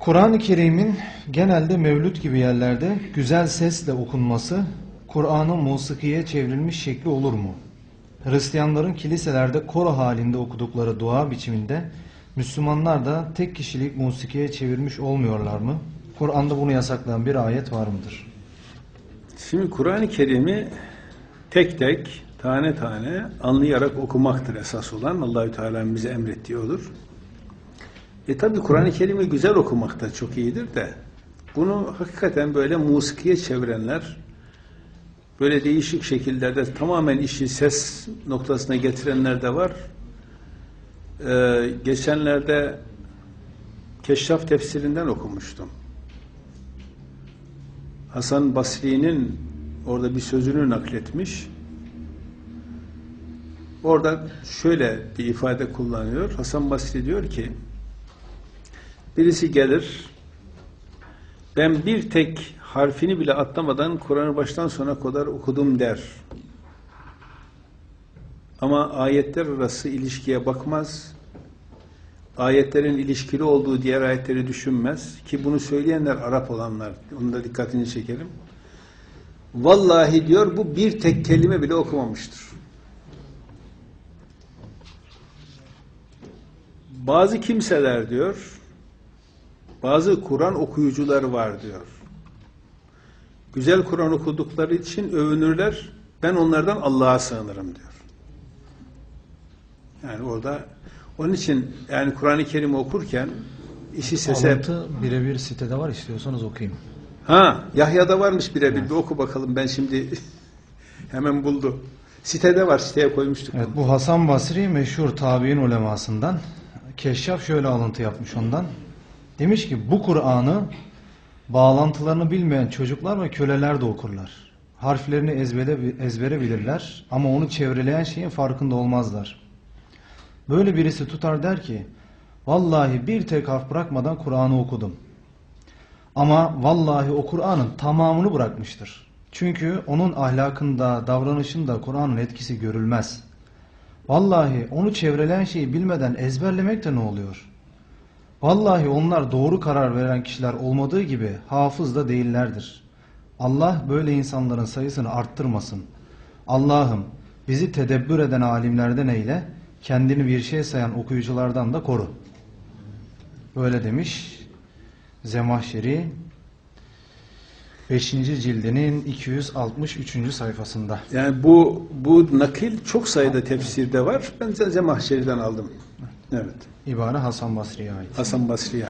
Kur'an-ı Kerim'in genelde mevlüt gibi yerlerde güzel sesle okunması Kur'an'ın musikiye çevrilmiş şekli olur mu? Hristiyanların kiliselerde koro halinde okudukları dua biçiminde Müslümanlar da tek kişilik musikiye çevirmiş olmuyorlar mı? Kur'an'da bunu yasaklayan bir ayet var mıdır? Şimdi Kur'an-ı Kerim'i tek tek, tane tane anlayarak okumaktır esas olan. Allahü Teala'nın bize emrettiği olur. E tabi Kur'an-ı Kerim'i güzel okumak da çok iyidir de bunu hakikaten böyle musikiye çevirenler böyle değişik şekillerde tamamen işi ses noktasına getirenler de var. Ee, geçenlerde Keşraf tefsirinden okumuştum. Hasan Basri'nin orada bir sözünü nakletmiş. Orada şöyle bir ifade kullanıyor. Hasan Basri diyor ki birisi gelir ben bir tek harfini bile atlamadan Kur'an'ı baştan sona kadar okudum der. Ama ayetler arası ilişkiye bakmaz. Ayetlerin ilişkili olduğu diğer ayetleri düşünmez. Ki bunu söyleyenler Arap olanlar. Onu da dikkatini çekelim. Vallahi diyor bu bir tek kelime bile okumamıştır. Bazı kimseler diyor, bazı Kur'an okuyucuları var diyor. Güzel Kur'an okudukları için övünürler. Ben onlardan Allah'a sığınırım diyor. Yani orada onun için yani Kur'an-ı Kerim okurken işi sese Alıntı birebir sitede var istiyorsanız okuyayım. Ha, Yahya'da varmış birebir. Bir oku bakalım. Ben şimdi hemen buldu. Sitede var. Siteye koymuştuk. Evet bu Hasan Basri meşhur tabi'in ulemasından. Keşşaf şöyle alıntı yapmış ondan. Demiş ki bu Kur'an'ı bağlantılarını bilmeyen çocuklar ve köleler de okurlar. Harflerini ezbere, ezbere bilirler ama onu çevreleyen şeyin farkında olmazlar. Böyle birisi tutar der ki vallahi bir tek harf bırakmadan Kur'an'ı okudum. Ama vallahi o Kur'an'ın tamamını bırakmıştır. Çünkü onun ahlakında, davranışında Kur'an'ın etkisi görülmez. Vallahi onu çevreleyen şeyi bilmeden ezberlemek de ne oluyor? Vallahi onlar doğru karar veren kişiler olmadığı gibi hafız da değillerdir. Allah böyle insanların sayısını arttırmasın. Allah'ım bizi tedebbür eden alimlerden eyle, kendini bir şey sayan okuyuculardan da koru. Böyle demiş Zemahşeri 5. cildinin 263. sayfasında. Yani bu bu nakil çok sayıda tefsirde var. Ben Zemahşeri'den aldım. Evet. İbare Hasan Basri'ye ait. Hasan Basri'ye.